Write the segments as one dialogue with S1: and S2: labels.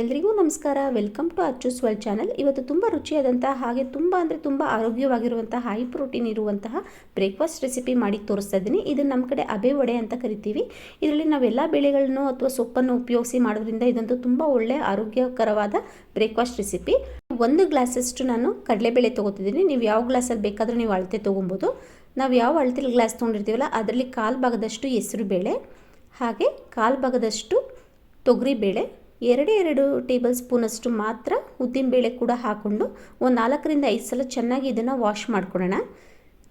S1: ಎಲ್ರಿಗೂ ನಮಸ್ಕಾರ. Welcome to Achchu's world channel. ಇವತ್ತು ತುಂಬ ರುಚಿಯಾದಂತಹ ಹಾಗೆ ತುಂಬ ಅಂದರೆ ತುಂಬ ಆರೋಗ್ಯವಾಗಿರುವಂತಹ ಹೈ ಪ್ರೋಟೀನ್ ಇರುವಂತಹ ಬ್ರೇಕ್ಫಾಸ್ಟ್ ರೆಸಿಪಿ ಮಾಡಿ ತೋರಿಸ್ತಾ ಇದ್ದೀನಿ. ಇದನ್ನು ನಮ್ಮ ಕಡೆ ಅಬೆ ವಡೆ ಅಂತ ಕರಿತೀವಿ. ಇದರಲ್ಲಿ ನಾವೆಲ್ಲ ಬೆಳೆಗಳನ್ನು ಅಥವಾ ಸೊಪ್ಪನ್ನು ಉಪಯೋಗಿಸಿ ಮಾಡೋದ್ರಿಂದ ಇದಂತೂ ತುಂಬ ಒಳ್ಳೆಯ ಆರೋಗ್ಯಕರವಾದ ಬ್ರೇಕ್ಫಾಸ್ಟ್ ರೆಸಿಪಿ ಒಂದು ಗ್ಲಾಸಷ್ಟು ನಾನು ಕಡಲೆಬೇಳೆ ತೊಗೋತಿದ್ದೀನಿ. ನೀವು ಯಾವ ಗ್ಲಾಸಲ್ಲಿ ಬೇಕಾದರೂ ನೀವು ಅಳತೆ ತೊಗೊಬೋದು. ನಾವು ಯಾವ ಅಳತೆಲಿ ಗ್ಲಾಸ್ ತೊಗೊಂಡಿರ್ತೀವಲ್ಲ, ಅದರಲ್ಲಿ ಕಾಲು ಭಾಗದಷ್ಟು ಹೆಸರು ಬೇಳೆ ಹಾಗೆ ಕಾಲು ಭಾಗದಷ್ಟು ತೊಗರಿಬೇಳೆ ಎರಡೇ ಎರಡು ಟೇಬಲ್ ಸ್ಪೂನಷ್ಟು ಮಾತ್ರ ಉದ್ದಿನಬೇಳೆ ಕೂಡ ಹಾಕ್ಕೊಂಡು ಒಂದು ನಾಲ್ಕರಿಂದ ಐದು ಸಲ ಚೆನ್ನಾಗಿ ಇದನ್ನು ವಾಶ್ ಮಾಡ್ಕೊಳ್ಳೋಣ.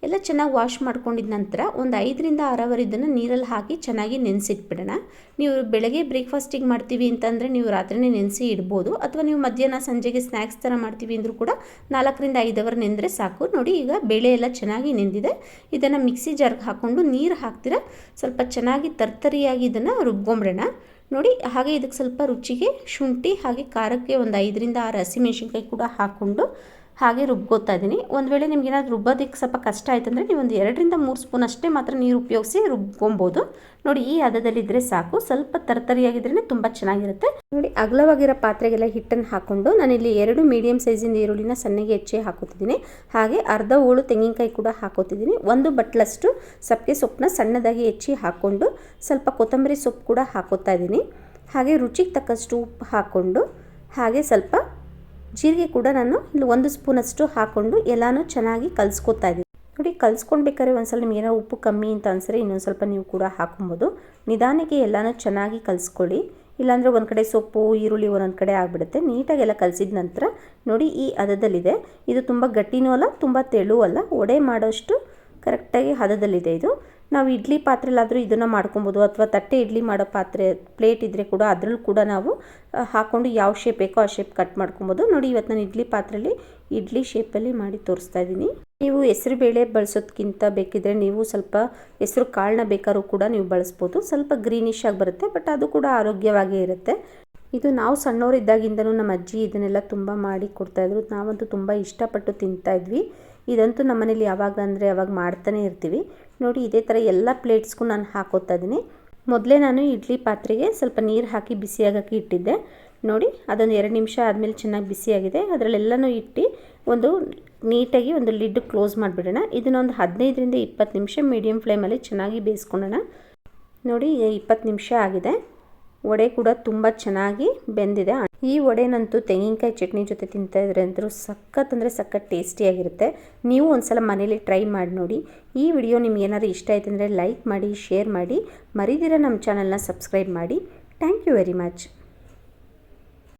S1: ಎಲ್ಲ ಚೆನ್ನಾಗಿ ವಾಶ್ ಮಾಡ್ಕೊಂಡಿದ ನಂತರ ಒಂದು ಐದರಿಂದ ಆರವರ್ ಇದನ್ನು ನೀರಲ್ಲಿ ಹಾಕಿ ಚೆನ್ನಾಗಿ ನೆನೆಸಿಟ್ಬಿಡೋಣ. ನೀವು ಬೆಳಗ್ಗೆ ಬ್ರೇಕ್ಫಾಸ್ಟಿಗೆ ಮಾಡ್ತೀವಿ ಅಂತಂದರೆ ನೀವು ರಾತ್ರಿನೇ ನೆನೆಸಿ ಇಡ್ಬೋದು. ಅಥವಾ ನೀವು ಮಧ್ಯಾಹ್ನ ಸಂಜೆಗೆ ಸ್ನ್ಯಾಕ್ಸ್ ಥರ ಮಾಡ್ತೀವಿ ಅಂದರೂ ಕೂಡ ನಾಲ್ಕರಿಂದ ಐದು ನೆಂದರೆ ಸಾಕು. ನೋಡಿ, ಈಗ ಬೇಳೆ ಎಲ್ಲ ಚೆನ್ನಾಗಿ ನೆಂದಿದೆ. ಇದನ್ನು ಮಿಕ್ಸಿ ಜಾರ್ಗೆ ಹಾಕ್ಕೊಂಡು ನೀರು ಹಾಕ್ತೀರ? ಸ್ವಲ್ಪ ಚೆನ್ನಾಗಿ ತರ್ತರಿಯಾಗಿ ಇದನ್ನು ರುಬ್ಕೊಂಬಿಡೋಣ. ನೋಡಿ ಹಾಗೆ ಇದಕ್ಕೆ ಸ್ವಲ್ಪ ರುಚಿಗೆ ಶುಂಠಿ ಹಾಗೆ ಖಾರಕ್ಕೆ ಒಂದು ಐದರಿಂದ ಆರು ಹಸಿಮೆಣ್ಸಿನ್ಕಾಯಿ ಕೂಡ ಹಾಕ್ಕೊಂಡು ಹಾಗೆ ರುಬ್ಕೋತಾ ಇದ್ದೀನಿ. ಒಂದು ವೇಳೆ ನಿಮ್ಗೆ ಏನಾದರೂ ರುಬ್ಬೋದಕ್ಕೆ ಸ್ವಲ್ಪ ಕಷ್ಟ ಆಯಿತು ಅಂದರೆ ನೀವು ಒಂದು ಎರಡರಿಂದ ಮೂರು ಸ್ಪೂನ್ ಅಷ್ಟೇ ಮಾತ್ರ ನೀರು ಉಪಯೋಗಿಸಿ ರುಬ್ಕೊಬೋದು. ನೋಡಿ, ಈ ಹದದಲ್ಲಿದ್ದರೆ ಸಾಕು. ಸ್ವಲ್ಪ ತರತರಿಯಾಗಿದ್ರೇ ತುಂಬ ಚೆನ್ನಾಗಿರುತ್ತೆ. ನೋಡಿ, ಅಗಲವಾಗಿರೋ ಪಾತ್ರೆಗೆಲ್ಲ ಹಿಟ್ಟನ್ನು ಹಾಕ್ಕೊಂಡು ನಾನಿಲ್ಲಿ ಎರಡು ಮೀಡಿಯಮ್ ಸೈಜಿನ ಈರುಳ್ಳಿನ ಸಣ್ಣಗೆ ಹೆಚ್ಚಿ ಹಾಕೋತಿದ್ದೀನಿ. ಹಾಗೆ ಅರ್ಧ ಹೋಳು ತೆಂಗಿನಕಾಯಿ ಕೂಡ ಹಾಕೋತಿದ್ದೀನಿ. ಒಂದು ಬಟ್ಲಷ್ಟು ಸಪ್ಪೆ ಸೊಪ್ಪನ್ನ ಸಣ್ಣದಾಗಿ ಹೆಚ್ಚಿ ಹಾಕ್ಕೊಂಡು ಸ್ವಲ್ಪ ಕೊತ್ತಂಬರಿ ಸೊಪ್ಪು ಕೂಡ ಹಾಕೋತಾ ಇದ್ದೀನಿ. ಹಾಗೆ ರುಚಿಗೆ ತಕ್ಕಷ್ಟು ಉಪ್ಪು ಹಾಕ್ಕೊಂಡು ಹಾಗೆ ಸ್ವಲ್ಪ ಜೀರಿಗೆ ಕೂಡ ನಾನು ಇಲ್ಲಿ ಒಂದು ಸ್ಪೂನಷ್ಟು ಹಾಕ್ಕೊಂಡು ಎಲ್ಲನೂ ಚೆನ್ನಾಗಿ ಕಲಿಸ್ಕೊತಾ ಇದ್ದೀನಿ. ನೋಡಿ ಕಲಿಸ್ಕೊಳ್ಬೇಕಾದ್ರೆ ಒಂದ್ಸಲ ನಿಮ್ಗೆ ಏನೋ ಉಪ್ಪು ಕಮ್ಮಿ ಅಂತ ಅನ್ಸರೆ ಇನ್ನೊಂದು ಸ್ವಲ್ಪ ನೀವು ಕೂಡ ಹಾಕೊಬೋದು. ನಿಧಾನಕ್ಕೆ ಎಲ್ಲನೂ ಚೆನ್ನಾಗಿ ಕಲಿಸ್ಕೊಳ್ಳಿ. ಇಲ್ಲಾಂದರೆ ಒಂದು ಕಡೆ ಸೊಪ್ಪು, ಈರುಳ್ಳಿ ಒಂದೊಂದು ಕಡೆ ಆಗಿಬಿಡುತ್ತೆ. ನೀಟಾಗೆಲ್ಲ ಕಲಸಿದ ನಂತರ ನೋಡಿ ಈ ಹದದಲ್ಲಿದೆ. ಇದು ತುಂಬ ಗಟ್ಟಿನೂ ಅಲ್ಲ, ತುಂಬ ತೆಳುವಲ್ಲ ಒಡೆ ಮಾಡೋಷ್ಟು ಕರೆಕ್ಟಾಗಿ ಹದದಲ್ಲಿದೆ ಇದು. ನಾವು ಇಡ್ಲಿ ಪಾತ್ರೆಲಾದರೂ ಇದನ್ನು ಮಾಡ್ಕೊಬೋದು ಅಥವಾ ತಟ್ಟೆ ಇಡ್ಲಿ ಮಾಡೋ ಪಾತ್ರೆ, ಪ್ಲೇಟ್ ಇದ್ದರೆ ಕೂಡ ಅದರಲ್ಲೂ ಕೂಡ ನಾವು ಹಾಕ್ಕೊಂಡು ಯಾವ ಶೇಪ್ ಬೇಕೋ ಆ ಶೇಪ್ ಕಟ್ ಮಾಡ್ಕೊಬೋದು. ನೋಡಿ ಇವತ್ತು ನಾನು ಇಡ್ಲಿ ಪಾತ್ರೆಯಲ್ಲಿ ಇಡ್ಲಿ ಶೇಪಲ್ಲಿ ಮಾಡಿ ತೋರಿಸ್ತಾ ಇದ್ದೀನಿ. ನೀವು ಹೆಸರು ಬೇಳೆ ಬಳಸೋದಕ್ಕಿಂತ ಬೇಕಿದ್ರೆ ನೀವು ಸ್ವಲ್ಪ ಹೆಸರು ಕಾಳನ್ನ ಬೇಕಾದ್ರೂ ಕೂಡ ನೀವು ಬಳಸ್ಬೋದು. ಸ್ವಲ್ಪ ಗ್ರೀನಿಶ್ ಆಗಿ ಬರುತ್ತೆ ಬಟ್ ಅದು ಕೂಡ ಆರೋಗ್ಯವಾಗೇ ಇರುತ್ತೆ. ಇದು ನಾವು ಸಣ್ಣವರಿದ್ದಾಗಿಂದನೂ ನಮ್ಮ ಅಜ್ಜಿ ಇದನ್ನೆಲ್ಲ ತುಂಬ ಮಾಡಿ ಕೊಡ್ತಾಯಿದ್ರು ನಾವಂತೂ ತುಂಬ ಇಷ್ಟಪಟ್ಟು ತಿಂತಾಯಿದ್ವಿ ಇದಂತೂ ನಮ್ಮನೇಲಿ ಯಾವಾಗ ಅಂದರೆ ಅವಾಗ ಮಾಡ್ತಾನೆ ಇರ್ತೀವಿ. ನೋಡಿ, ಇದೇ ಥರ ಎಲ್ಲ ಪ್ಲೇಟ್ಸ್ಗೂ ನಾನು ಹಾಕೋತಾ ಇದ್ದೀನಿ. ಮೊದಲೇ ನಾನು ಇಡ್ಲಿ ಪಾತ್ರೆಗೆ ಸ್ವಲ್ಪ ನೀರು ಹಾಕಿ ಬಿಸಿಯಾಗಕ್ಕೆ ಇಟ್ಟಿದ್ದೆ. ನೋಡಿ, ಅದೊಂದು ಎರಡು ನಿಮಿಷ ಆದಮೇಲೆ ಚೆನ್ನಾಗಿ ಬಿಸಿಯಾಗಿದೆ ಅದರಲ್ಲೆಲ್ಲನೂ ಇಟ್ಟು ಒಂದು ನೀಟಾಗಿ ಒಂದು ಲಿಡ್ ಕ್ಲೋಸ್ ಮಾಡಿಬಿಡೋಣ. ಇದನ್ನೊಂದು ಹದಿನೈದರಿಂದ ಇಪ್ಪತ್ತು ನಿಮಿಷ ಮೀಡಿಯಮ್ ಫ್ಲೇಮಲ್ಲಿ ಚೆನ್ನಾಗಿ ಬೇಯಿಸ್ಕೊಳ್ಳೋಣ. ನೋಡಿ ಇಪ್ಪತ್ತು ನಿಮಿಷ ಆಗಿದೆ. ವಡೆ ಕೂಡ ತುಂಬ ಚೆನ್ನಾಗಿ ಬೆಂದಿದೆ. ಈ ವಡೆನಂತೂ ತೆಂಗಿನಕಾಯಿ ಚಟ್ನಿ ಜೊತೆ ತಿಂತಾ ಇದ್ರೆ ಅಂತೂ ಸಖತ್ ಅಂದರೆ ಸಖತ್ ಟೇಸ್ಟಿಯಾಗಿರುತ್ತೆ. ನೀವು ಒಂದ್ಸಲ ಮನೇಲಿ ಟ್ರೈ ಮಾಡಿ ನೋಡಿ. ಈ ವಿಡಿಯೋ ನಿಮ್ಗೆ ಏನಾದ್ರು ಇಷ್ಟ ಆಯ್ತು ಅಂದರೆ ಲೈಕ್ ಮಾಡಿ, ಶೇರ್ ಮಾಡಿ. ಮರಿದಿರ ನಮ್ಮ ಚಾನಲ್ನ ಸಬ್ಸ್ಕ್ರೈಬ್ ಮಾಡಿ. Thank you very much.